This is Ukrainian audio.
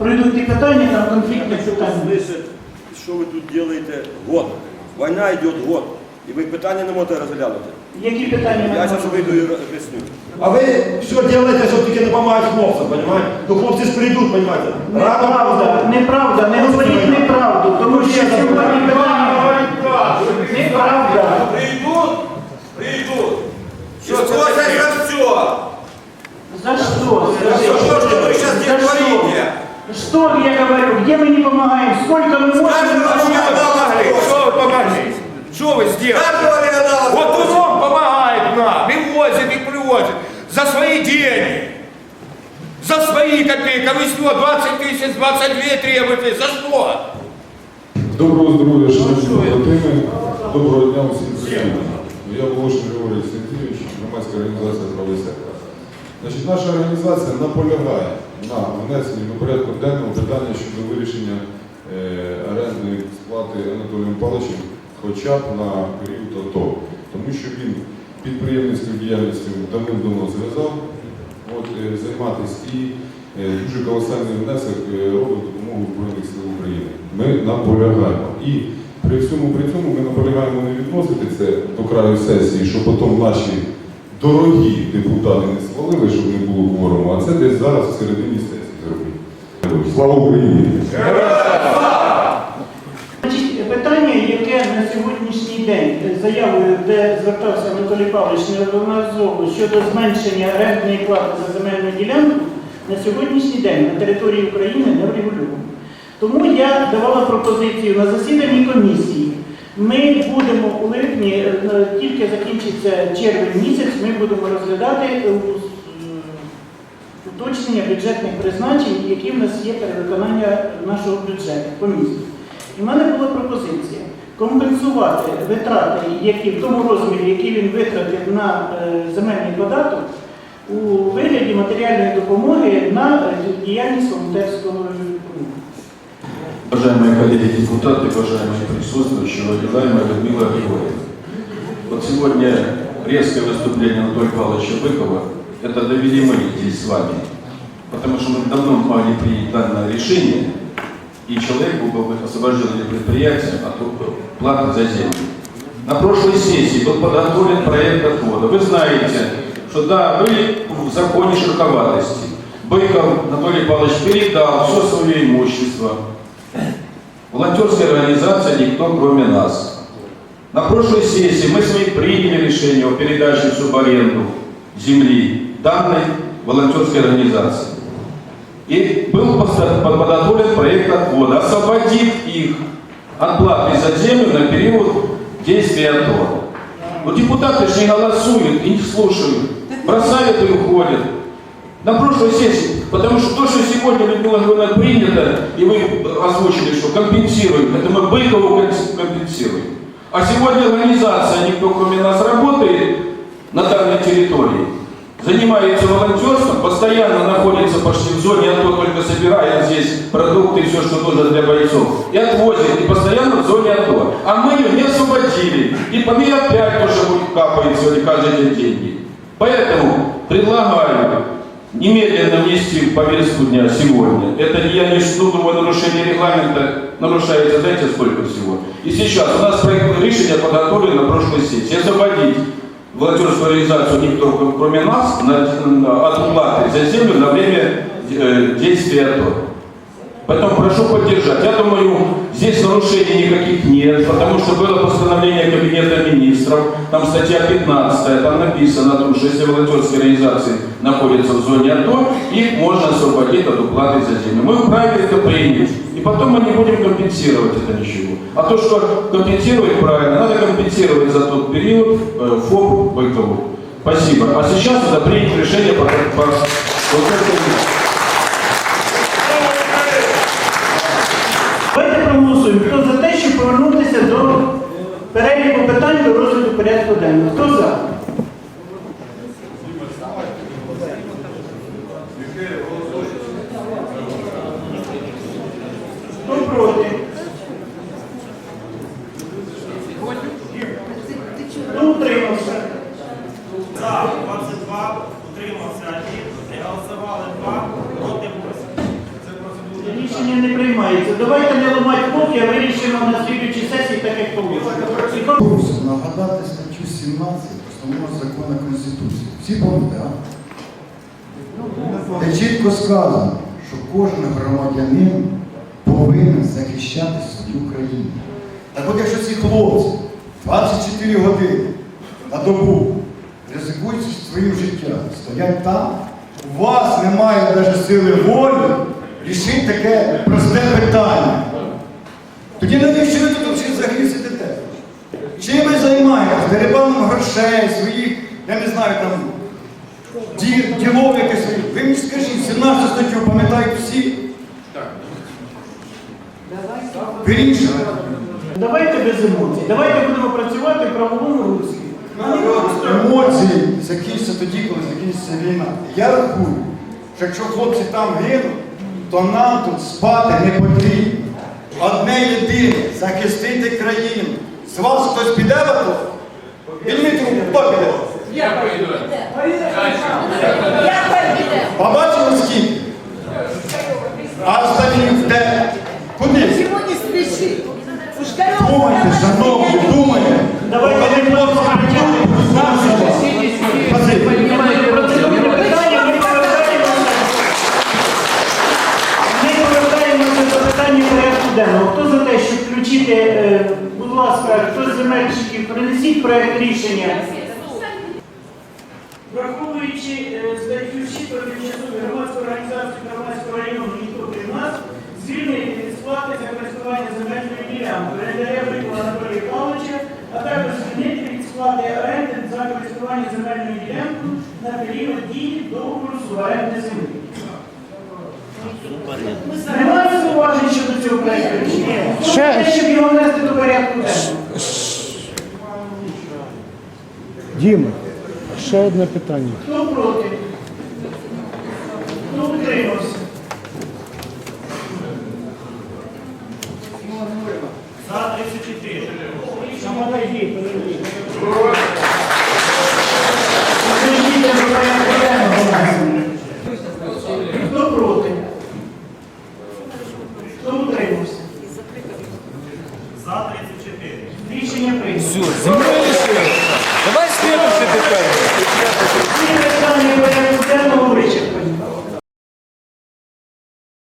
пройдуть ті питання, там конфліктних Якщо питань. що ви тут робите год. Війна йде год. І ви питання не можете розглянути. Які питання Я зараз вийду і об'ясню. А ви все робите, щоб тільки не допомагати хлопцям, розумієте? То хлопці ж прийдуть, розумієте? Неправда, неправда, не говоріть неправду, тому що сьогодні питання неправда. Прийдуть, прийдуть. Що Що це за все? За что? За вы За говорите? Что я говорю? Где мы не помогаем? Сколько мы можем? Каждого помогать? регионала Что вы помогли? Что вы сделали? Каждого регионала Вот он помогает нам, и возит, и привозит. За свои деньги. За свои копейки. А вы что, 20 тысяч, 22 требуете? За что? Доброго здоров'я, шановні побратими. Доброго дня усім присутнім. Я Волошин Григорій Сергійович, громадська організація «Правий сектор». Значить, наша організація наполягає на внесенні до порядку денного питання щодо вирішення е, орендної сплати Анатолієм Павловичем хоча б на період АТО. Тому що він підприємницькою діяльністю давним-давно зв'язав е, займатися і е, дуже колосальний внесок е, робить допомогу Збройних сил України. Ми наполягаємо. І при всьому при цьому ми наполягаємо не відносити це до краю сесії, щоб потім наші дорогі депутати не свалили, щоб не було кворуму, а це десь зараз в середині сесії зробити. Слава Україні! Питання, яке на сьогоднішній день е, заявою, де звертався Анатолій Павлович неодноразово щодо зменшення орендної плати за земельну ділянку, на сьогоднішній день на території України не врегульовано. Тому я давала пропозицію на засіданні комісії. Ми будемо у липні, е, е, тільки закінчиться червень місяць, ми будемо розглядати е, уточнення бюджетних призначень, які в нас є перевиконання нашого бюджету по місту. І в мене була пропозиція компенсувати витрати, які в тому розмірі, які він витратив на земельний податок, у вигляді матеріальної допомоги на діяльність волонтерського руху. Уважаемые коллеги депутаты, уважаемые присутствующие, уважаемая Людмила Григорьевна. Вот сегодня резкое выступление Анатолия Павловича Быкова, это довели мы здесь с вами. Потому что мы давно могли принять данное решение, и человек был бы освобожден для предприятия от платы за землю. На прошлой сессии был подготовлен проект отвода. Вы знаете, что да, были в законе шероховатости. Быков Анатолий Павлович передал все свое имущество. Волонтерская организация никто кроме нас. На прошлой сессии мы с вами приняли решение о передаче в субаренду земли данной волонтерской организации. И был подготовлен проект отвода, освободив их от платы за землю на период действия АТО. Но депутаты же не голосуют и не слушают, бросают и уходят. На прошлой сессии, потому что то, что сегодня Григорьевна принято, и вы озвучили, что компенсируем, это мы Быкову компенсируем. А сегодня организация, никто кроме нас работает на данной территории, занимается волонтерством, постоянно находится почти в зоне АТО, только собирает здесь продукты и все, что нужно для бойцов, и отвозит, и постоянно в зоне АТО. А мы ее не освободили, и по ней опять тоже будет капает сегодня каждый день деньги. Поэтому предлагаю немедленно внести в повестку дня сегодня. Это я не что думаю, нарушение регламента нарушается, знаете, сколько всего. И сейчас у нас проект решения подготовлен на прошлой сессии. Освободить волонтерскую организацию никто, кроме нас, на, на- от уплаты за землю на время э, действия АТО. Поэтому прошу поддержать. Я думаю, здесь нарушений никаких нет, потому что было постановление Кабинета министров, там статья 15, там написано том, что если волонтерские организации находятся в зоне АТО, их можно освободить от уплаты за землю. Мы вправе это принять. И потом мы не будем компенсировать это ничего. А то, что компенсировать правильно, надо компенсировать за тот период э, ФОП Быкову. Спасибо. А сейчас надо принять решение по, по вот питань до розгляду порядку денного? Хто за? Хто проти? Хто утримався? За 22, утримався 1, не голосували 2, проти 8. Це. Рішення не приймається. Давайте не ламати поки, а вирішимо на слідчій сесії, так як положено. Нагадати статтю 17 основного закону Конституції. Всі пам'ятають? Де чітко сказано, що кожен громадянин повинен захищати свою країну. Так от якщо ці хлопці 24 години на добу ризикують своїм життям, стоять там, у вас немає навіть сили волі рішити таке просте питання. Тоді навіщо ви тут взагалі грошей, своїх, я не знаю, там, ді, ділов якесь. своїх. Ви мені скажіть, 17 статтю пам'ятають всі? Вирішуйте. Давайте без емоцій. Давайте будемо працювати в правовому руслі. Просто Емоції закінчаться тоді, коли закінчиться війна. Я рахую, що якщо хлопці там гинуть, то нам тут спати не потрібно. Одне єдине захистити країну. З вас хтось піде в АТО? Підніміть руку, хто піде? Я пойду. Побачили скільки? А останні де? Куди? Чего не спеши? Пушкарев, Думайте, шановні, думайте. Давайте не. Спасибо. Процедурне питання, ми повертаємося. Ми повертаємося до питання порядку денного. Хто за те, щоб включити, е, ласка, хто з земельщиків, принесіть проект рішення. Враховуючи е, статтю 6 про тимчасові громадської організації громадського району ніхто крім нас, звільнити від сплати за користування земельною ділянкою РДР Викла Анатолія Павловича, а також звільнити від сплати оренди за користування земельною ділянкою на період дії договору з землі. Немає зауважень щодо цього за те, щоб його внести до порядку? Діма, ще одне питання. Хто проти? Хто утримався? За 34. Подожди, подожди. Подождите,